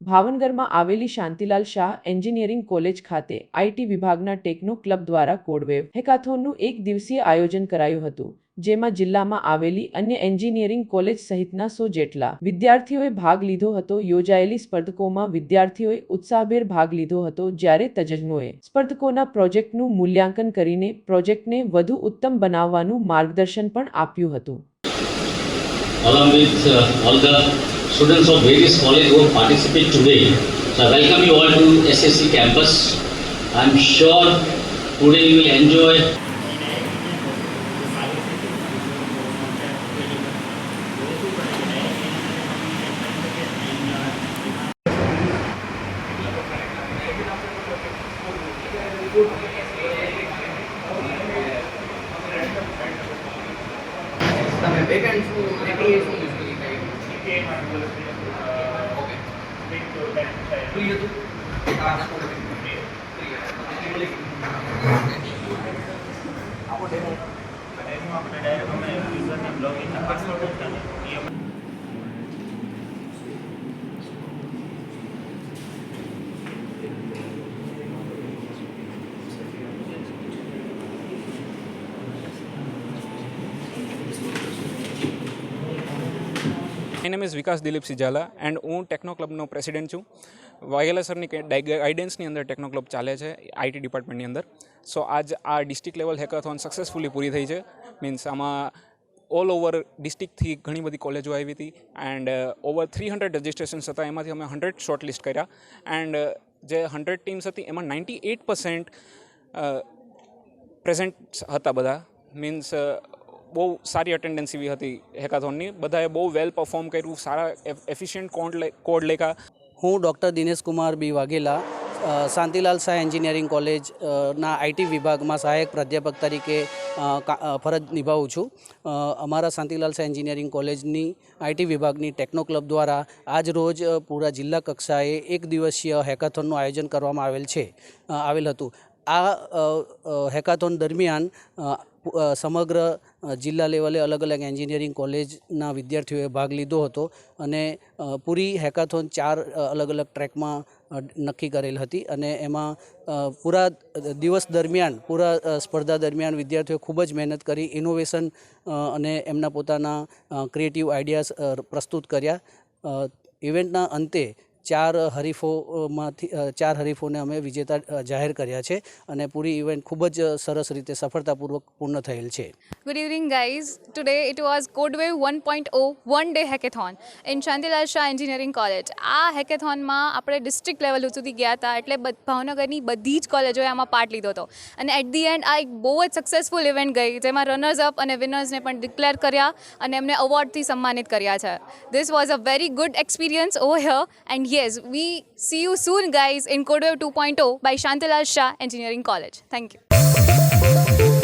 ભાવનગરમાં આવેલી Shantilal Shah engineering college ખાતે આઈટી વિભાગના ટેકનો ક્લબ દ્વારા કોડવેવ હેકાથોનનું એક દિવસીય આયોજન કરાયું હતું, જેમાં જિલ્લામાં આવેલી અન્ય એન્જિનિયરિંગ કોલેજ સહિતના સો જેટલા વિદ્યાર્થીઓએ ભાગ લીધો હતો. યોજાયેલી સ્પર્ધકોમાં વિદ્યાર્થીઓએ ઉત્સાહભેર ભાગ લીધો હતો, જ્યારે તજજ્ઞોએ સ્પર્ધકોના પ્રોજેક્ટનું મૂલ્યાંકન કરીને પ્રોજેક્ટને વધુ ઉત્તમ બનાવવાનું માર્ગદર્શન પણ આપ્યું હતું. Along with uh, all the students of various colleges who participate today. So I welcome you all to SSC campus. I'm sure today you will enjoy તમે વેકેન્ટ શું એપ્લિકેશન યુઝ કરી કઈ ઓકે ફ્રી હતું હા free આપો demo my name is Vikas Dilip Sijala and હું techno ક્લબનો president છું. વાઘેલા સરની ગાઈડન્સની અંદર ટેકનો ક્લબ ચાલે છે આઈટી ડિપાર્ટમેન્ટની અંદર. સો આજ આ ડિસ્ટ્રિક્ટ લેવલ હેકાથોન સક્સેસફુલી પૂરી થઈ છે. મીન્સ આમાં ઓલ ઓવર ડિસ્ટ્રિક્ટથી ઘણી બધી કોલેજો આવી હતી and over three hundred registrations હતા. એમાંથી અમે હંડ્રેડ શોર્ટ લિસ્ટ કર્યા એન્ડ જે હંડ્રેડ ટીમ્સ હતી એમાં નાઇન્ટી એટ પર્સન્ટ પ્રેઝન્ટ હતા બધા. મીન્સ બહુ સારી અટેન્ડન્સ એવી હતી હેકાથોનની બધાએ બહુ વેલ પરફોર્મ કર્યું, સારા એફિશિયન્ટ કોડ કોડ લેખા. હું doctor Dinesh Kumar B Vaghela Shantilal Shah engineering કોલેજના આઈટી વિભાગમાં સહાયક પ્રાધ્યાપક તરીકે ફરજ નિભાવું છું. અમારા શાંતિલાલ શાહ એન્જિનિયરિંગ કોલેજની આઈટી વિભાગની ટેકનો ક્લબ દ્વારા આજ રોજ પૂરા જિલ્લા કક્ષાએ એક દિવસીય હેકાથોનનું આયોજન કરવામાં આવેલ છે આવેલ હતું. આ હેકાથોન દરમિયાન સમગ્ર જિલ્લા લેવલે અલગ અલગ એન્જિનિયરિંગ કોલેજના વિદ્યાર્થીઓએ ભાગ લીધો હતો અને પૂરી હેકાથોન ચાર અલગ અલગ ટ્રેકમાં નક્કી કરેલ હતી અને એમાં પૂરા દિવસ દરમિયાન, પૂરા સ્પર્ધા દરમિયાન વિદ્યાર્થીઓએ ખૂબ જ મહેનત કરી, ઇનોવેશન અને એમના પોતાના ક્રિએટિવ આઈડિયાઝ પ્રસ્તુત કર્યા. ઇવેન્ટના અંતે ચાર હરીફોમાંથી ચાર હરીફોને અમે વિજેતા જાહેર કર્યા છે અને પૂરી ઇવેન્ટ ખૂબ જ સરસ રીતે સફળતાપૂર્વક પૂર્ણ થયેલ છે. Good evening guys today it was it was Codewave 1.0 one day hackathon in Shantilal Shah Engineering College. આ હેકેથોનમાં આપણે ડિસ્ટ્રિક્ટ લેવલ સુધી ગયા હતા એટલે ભાવનગરની બધી જ કોલેજોએ આમાં પાર્ટ લીધો હતો. અને એટ ધી એન્ડ આ એક બહુ જ સક્સેસફુલ ઇવેન્ટ ગઈ, જેમાં રનર્સ અપ અને વિનર્સને પણ ડિક્લેર કર્યા અને એમને અવોર્ડથી સન્માનિત કર્યા છે. This was a very good experience over here and yes, we see you soon, guys, in CodeWeb 2.0 by Shantilal Shah Engineering College. Thank you.